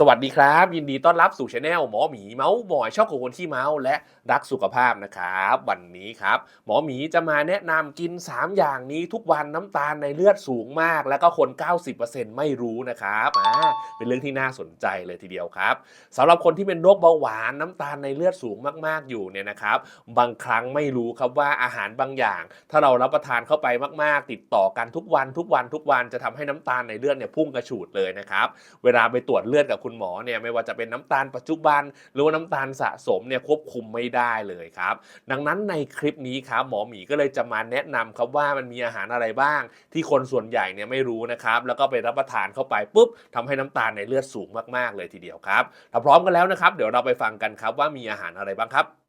สวัสดีครับ ยินดีต้อนรับสู่ช anel หมอหมีเมาส์มอยชอบของคนที่เมาส์และรักสุขภาพนะครับ วันนี้ครับ หมอหมีจะมาแนะนำกิน 3 อย่างนี้ทุกวันน้ำตาลในเลือดสูงมาก แล้วก็คน 90%ไม่รู้นะครับอ่าเป็นเรื่องที่น่าสนใจเลยทีเดียวครับสำหรับคนที่เป็นโรคเบาหวานน้ำตาลในเลือดสูงมากๆอยู่เนี่ยนะครับ บางครั้งไม่รู้ครับว่าอาหารบางอย่าง ถ้าเรารับประทานเข้าไปมาก ๆ ติดต่อกันทุกวันทุกวันทุกวันจะทำให้น้ำตาลในเลือดเนี่ยพุ่งกระฉูดเลยนะครับเวลาไปตรวจเลือดกับคุณหมอเนี่ยไม่ว่าจะเป็นน้ำตาลปัจจุบัน หรือว่าน้ำตาลสะสมเนี่ยควบคุมไม่ได้เลยครับ ดังนั้นในคลิปนี้ครับหมอหมีก็เลยจะมาแนะนำครับว่ามันมีอาหารอะไรบ้าง ที่คนส่วนใหญ่เนี่ยไม่รู้นะครับแล้วก็ไปรับประทานเข้าไปปุ๊บทำให้น้ำตาลในเลือดสูงมากๆเลยทีเดียวครับถ้าพร้อมกันแล้วนะครับ เดี๋ยวเราไปฟังกันครับว่ามีอาหารอะไรบ้างครับ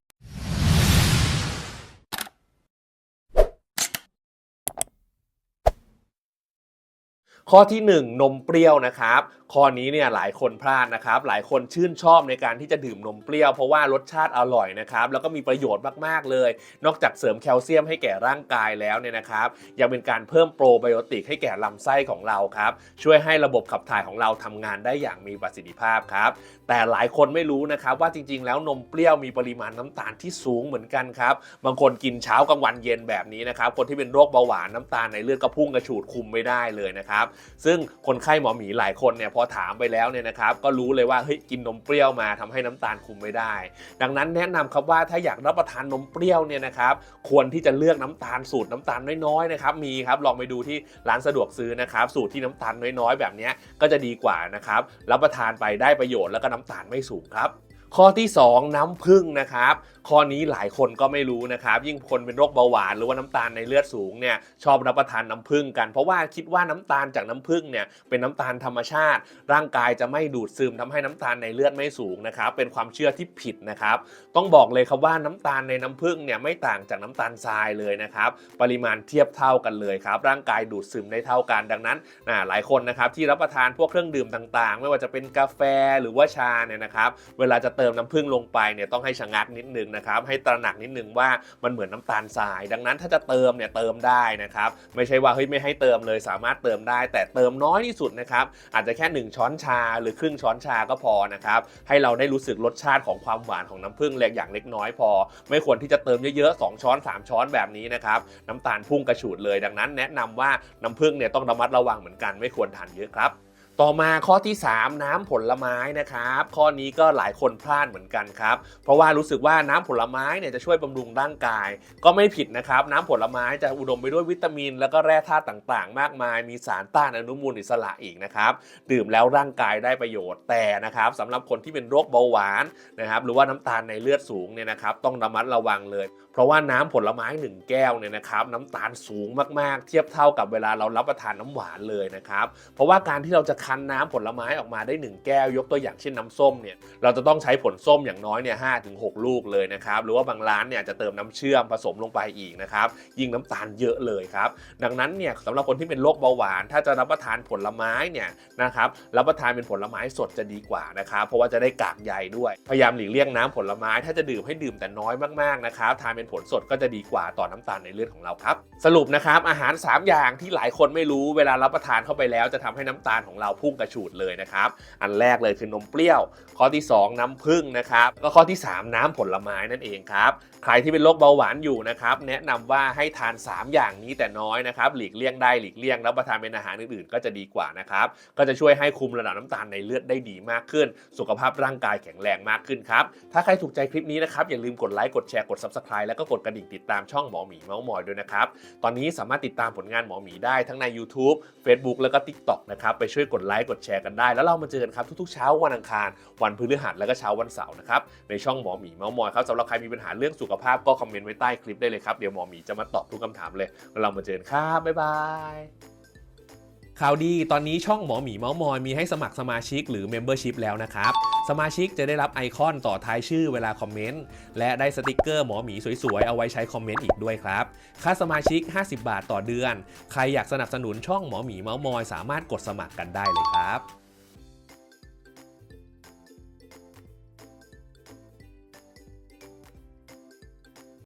ข้อที่ 1 นมเปรี้ยวนะครับข้อนี้เนี่ยหลายคนพลาดนะครับ หลายคนชื่นชอบในการที่จะดื่มนมเปรี้ยวเพราะว่ารสชาติอร่อยนะครับแล้วก็มีประโยชน์มากๆเลย นอกจากเสริมแคลเซียมให้แก่ร่างกายแล้วเนี่ยนะครับยังเป็นการเพิ่มโปรไบโอติกให้แก่ลำไส้ของเราครับช่วยให้ระบบขับถ่ายของเราทำงานได้อย่างมีประสิทธิภาพครับแต่หลายคนไม่รู้นะครับว่าจริง ๆ แล้วนมเปรี้ยวมีปริมาณน้ำตาลที่สูงเหมือนกันครับบางคนกินเช้ากลางวันเย็นแบบนี้นะครับคนที่เป็นโรคเบาหวานน้ำตาลในเลือดก็พุ่งกระฉูดคุมไม่ได้เลยนะครับซึ่งคนไข้หมอหมีหลายคนเนี่ยพอถามไปแล้วเนี่ยนะครับก็รู้เลยว่าเฮ้ยกินนมเปรี้ยวมาทำให้น้ำตาลคุมไม่ได้ ดังนั้นแนะนำครับว่าถ้าอยากรับประทานนมเปรี้ยวเนี่ยนะครับควรที่จะเลือกน้ำตาลสูตรน้ำตาลน้อยๆนะครับมีครับลองไปดูที่ร้านสะดวกซื้อนะครับสูตรที่น้ำตาลน้อยๆ แบบนี้ก็จะดีกว่านะครับรับประทานไปได้ประโยชน์แล้วก็น้ำตาลไม่สูงครับ ข้อที่ 2 น้ำผึ้งนะครับ ข้อนี้หลายคนก็ไม่รู้นะครับ ยิ่งคนเป็นโรคเบาหวานหรือว่าน้ำตาลในเลือดสูงเนี่ยชอบรับประทานน้ำผึ้งกัน เพราะว่าคิดว่าน้ำตาลจากน้ำผึ้งเนี่ยเป็นน้ำตาลธรรมชาติ ร่างกายจะไม่ดูดซึมทำให้น้ำตาลในเลือดไม่สูงนะครับเป็นความเชื่อที่ผิดนะครับ ต้องบอกเลยครับว่าน้ำตาลในน้ำผึ้งเนี่ยไม่ต่างจากน้ำตาลทรายเลยนะครับปริมาณเทียบเท่ากันเลยครับร่างกายดูดซึมได้เท่ากันดังนั้นนะหลายคนนะครับที่รับประทานพวกเครื่องดื่มต่างๆ ไม่ว่าจะเป็นกาแฟหรือว่าชาเนี่ยนะครับเวลาจะเติมน้ำผึ้งลงไปเนี่ยต้องให้ชะงักนิดนึงนะครับให้ตระหนักนิดนึงว่ามันเหมือนน้ำตาลทราย ดังนั้นถ้าจะเติมเนี่ยเติมได้นะครับไม่ใช่ว่าเฮ้ยไม่ให้เติมเลยสามารถเติมได้ แต่เติมน้อยที่สุดนะครับอาจจะแค่ 1 ช้อนชาหรือครึ่งช้อนชาก็พอนะครับให้เราได้รู้สึกรสชาติของความหวานของน้ำผึ้งเล็กอย่างเล็กน้อยพอ ไม่ควรที่จะเติมเยอะๆ2ช้อน 3 ช้อนแบบนี้นะครับน้ำตาลพุ่งกระฉูดเลย ดังนั้นแนะนำว่าน้ำผึ้งเนี่ยต้องระมัดระวังเหมือนกันไม่ควรทานเยอะครับ ต่อมาข้อที่ 3 น้ำผลไม้นะครับ ข้อนี้ก็หลายคนพลาดเหมือนกันครับ เพราะว่ารู้สึกว่าน้ำผลไม้เนี่ยจะช่วยบำรุงร่างกาย ก็ไม่ผิดนะครับ น้ำผลไม้จะอุดมไปด้วยวิตามิน แล้วก็แร่ธาตุต่างๆ มากมาย มีสารต้านอนุมูลอิสระอีกนะครับ ดื่มแล้วร่างกายได้ประโยชน์แต่นะครับสำหรับคนที่เป็นโรคเบาหวานนะครับ หรือว่าน้ำตาลในเลือดสูงเนี่ยนะครับ ต้องระมัดระวังเลย เพราะว่าน้ำผลไม้ 1 แก้วเนี่ยนะครับ น้ำตาลสูงมากๆ เทียบเท่ากับเวลาเรารับประทานน้ำหวานเลยนะครับ เพราะว่าการที่เราจะคั้นน้ำผลไม้ออกมาได้ 1 แก้ว ยกตัวอย่างเช่นน้ำส้มเนี่ยเราจะต้องใช้ผลส้มอย่างน้อยเนี่ยห้าถึงหลูกเลยนะครับหรือว่าบางร้านเนี่ยจะเติมน้ำเชื่อมผสมลงไปอีกนะครับยิ่งน้ำตาลเยอะเลยครับดังนั้นเนี่ยสำหรับคนที่เป็นโรคเบาหวาน ถ้าจะรับประทานผลไม้เนี่ยนะครับรับประทานเป็นผลไม้สดจะดีกว่านะครับเพราะว่าจะได้กากใยด้วย พยายามหลีกเลี่ยงน้ำผลไม้ ถ้าจะดื่มให้ดื่มแต่น้อยมากๆนะครับทานเป็นผลสดก็จะดีกว่าต่อน้ำตาลในเลือดของเราครับสรุปนะครับอาหาร 3 อย่างที่หลายคนไม่รู้เวลารับประทานเข้าไปแล้วจะทำให้น้ำตาลของเราพุ่งกระฉูดเลยนะครับ อันแรกเลยคือนมเปรี้ยว ข้อที่ 2 น้ำผึ้งนะครับก็ข้อที่ 3 น้ำผลไม้นั่นเองครับใครที่เป็นโรคเบาหวานอยู่นะครับแนะนำว่าให้ทาน 3 อย่างนี้แต่น้อยนะครับหลีกเลี่ยงได้หลีกเลี่ยงรับประทานเป็นอาหารอื่นๆก็จะดีกว่านะครับก็จะช่วยให้คุมระดับน้ำตาลในเลือดได้ดีมากขึ้น สุขภาพร่างกายแข็งแรงมากขึ้นครับถ้าใครถูกใจคลิปนี้นะครับอย่าลืมกดไลค์กดแชร์กด subscribe แล้วก็กดกระดิ่งติดตามช่องหมอหมีเมาส์มอยด้วยนะครับตอนนี้สามารถติดตามผลงานหมอหมีได้ทั้งใน YouTube Facebook แล้วก็ TikTok นะครับไปช่วยกดไลค์กดแชร์กันได้ แล้วเรามาเจอกันครับทุกๆเช้าวันอังคาร วันพฤหัสแล้วก็เช้าวันเสาร์นะครับในช่องหมอหมีเมาส์มอยครับสำหรับใครมีปัญหาเรื่องสุขภาพก็คอมเมนต์ไว้ใต้คลิปได้เลยครับเดี๋ยวหมอหมีจะมาตอบทุกคำถามเลยแล้วเรามาเจอกันครับบ๊ายบายข่าวดีตอนนี้ช่องหมอหมีเมาส์มอยมีให้สมัครสมาชิกหรือ Membership แล้วนะครับ สมาชิกจะได้รับไอคอนต่อท้ายชื่อเวลาคอมเมนต์ และได้สติกเกอร์หมอหมีสวยๆ เอาไว้ใช้คอมเมนต์อีกด้วยครับ ค่าสมาชิก 50 บาทต่อเดือน ใครอยากสนับสนุนช่องหมอหมีเมาส์มอยสามารถกดสมัครกันได้เลยครับ